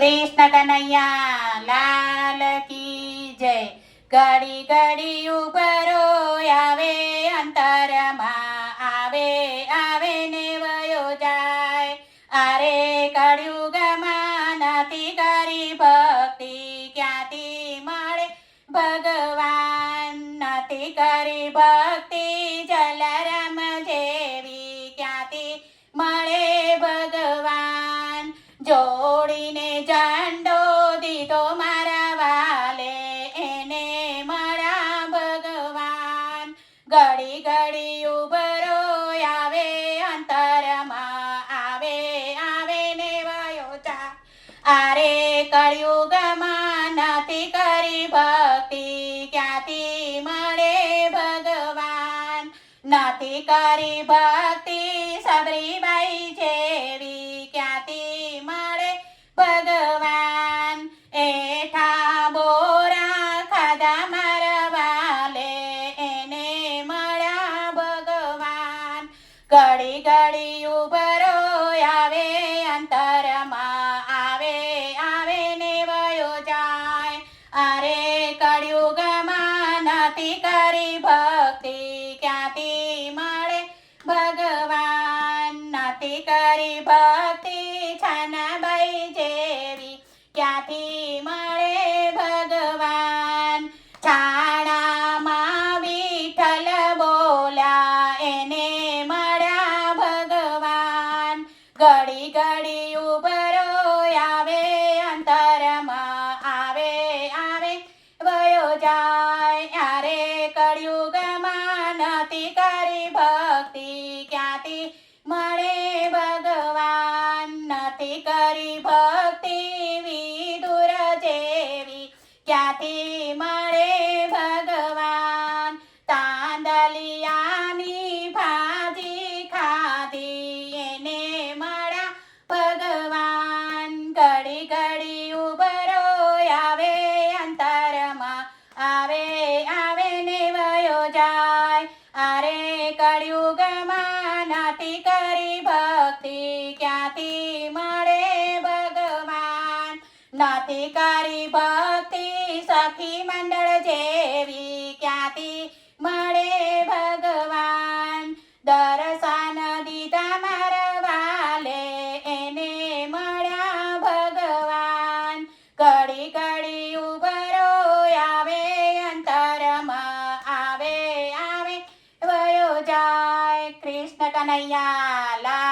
કૃષ્ણ કનૈયા, લાલ કી જય. ઘડી ઘડી ઉભરો આવે, અંતરમાં આવે આવે ને વયો જાય. અરે કળિયુગમાં નથી કરી ભક્તિ, ક્યાંથી મળે? ભગવાન નથી કરી ભક્તિ. આરે કળિયુગમાં નથી કરી ભક્તિ, ક્યાંથી મળે ભગવાન? નથી કરી ભક્તિ સબરીબાઈ જેવી, ક્યાંથી મળે ભગવાન? એઠા બોરા ખાધા મારા વાલે એને મળ્યા ભગવાન. ઘડી ઘડી ઉભરો ક્યાંથી મળે ભગવાન. છાણામાં વિઠ્ઠલ બોલ્યા, એને મળ્યા ભગવાન. ઘડી ઘડી ઉભરો આવે, અંતરમાં આવે આવે. વયો જાય અરે કળિયુગમાં નથી કરી ભક્તિ, ક્યાંથી મળે ભગવાન? નથી કરી ભક્તિ ક્યાંથી મળે ભગવાન. તાંદલિયાની ભાજી ખાધી એને મળ્યા ભગવાન. ઘડી ઘડી ઉભરો આવે અંતરમાં. આવે આવે ને વયો જાય. અરે કળિયુગમાં નથી નાતિકારી ભક્તિ સખી મંડળ જેવી ક્યાંથી મળે ભગવાન? દરસાન દીધા મારવાલે એને મળ્યા ભગવાન. કડી કડી ઉભરો, આવે અંતરમાં, આવે આવે, વયો જાય. કૃષ્ણ કનૈયા